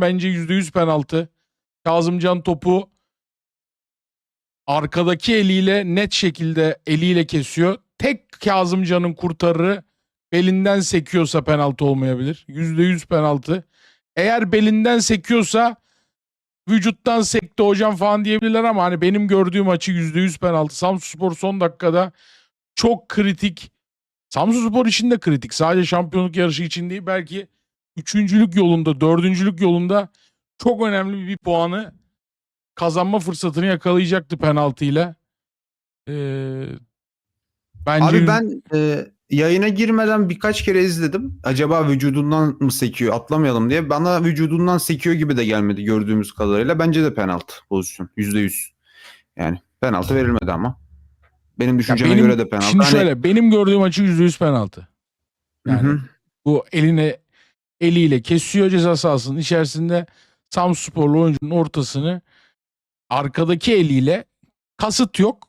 bence %100 penaltı. Kazımcan topu arkadaki eliyle net şekilde eliyle kesiyor. Tek Kazımcan'ın kurtarırı belinden sekiyorsa penaltı olmayabilir. %100 penaltı. Eğer belinden sekiyorsa vücuttan sekti hocam falan diyebilirler ama hani benim gördüğüm açı %100 penaltı. Samsunspor son dakikada çok kritik. Samsunspor için de kritik. Sadece şampiyonluk yarışı için değil belki üçüncülük yolunda, dördüncülük yolunda çok önemli bir puanı kazanma fırsatını yakalayacaktı penaltıyla. Ee, bence Abi yüz- ben e, yayına girmeden birkaç kere izledim. Acaba vücudundan mı sekiyor atlamayalım diye. Bana vücudundan sekiyor gibi de gelmedi gördüğümüz kadarıyla. Bence de penaltı pozisyon. Yüzde yüz. Yani penaltı verilmedi ama. Benim Ya düşünceme benim- göre de penaltı. Şimdi Hani- şöyle benim gördüğüm açı %100 penaltı. Hı hı. yani- Bu eline eliyle kesiyor ceza sahasının içerisinde Samsporlu oyuncunun ortasını arkadaki eliyle kasıt yok.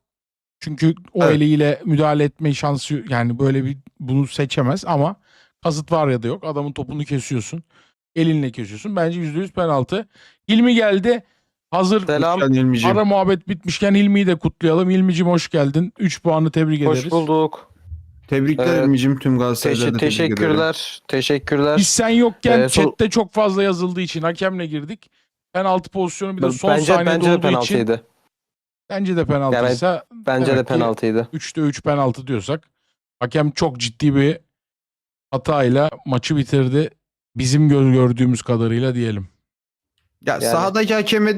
Çünkü o Evet. eliyle müdahale etme şansı yani böyle bir bunu seçemez ama kasıt var ya da yok. Adamın topunu kesiyorsun. Elinle kesiyorsun. Bence %100 penaltı. Hilmi geldi. Hazır Selam. Ara muhabbet bitmişken Hilmi'yi de kutlayalım. Hilmi'cim hoş geldin. 3 puanı tebrik ederiz. Hoş bulduk. Tebrikler. Hilmi'ciğim tüm tebrik ederim. teşekkürler. Teşekkürler. Biz sen yokken Ee, sol- chatte çok fazla yazıldığı için hakemle girdik. Penaltı pozisyonu bir de son bence saniyede bence de olduğu için penaltıydı. bence de penaltıysa Bence de penaltıydı. 3'te 3 penaltı diyorsak hakem çok ciddi bir hatayla maçı bitirdi. Bizim gö- gördüğümüz kadarıyla diyelim. Ya Yani- sahadaki hakeme de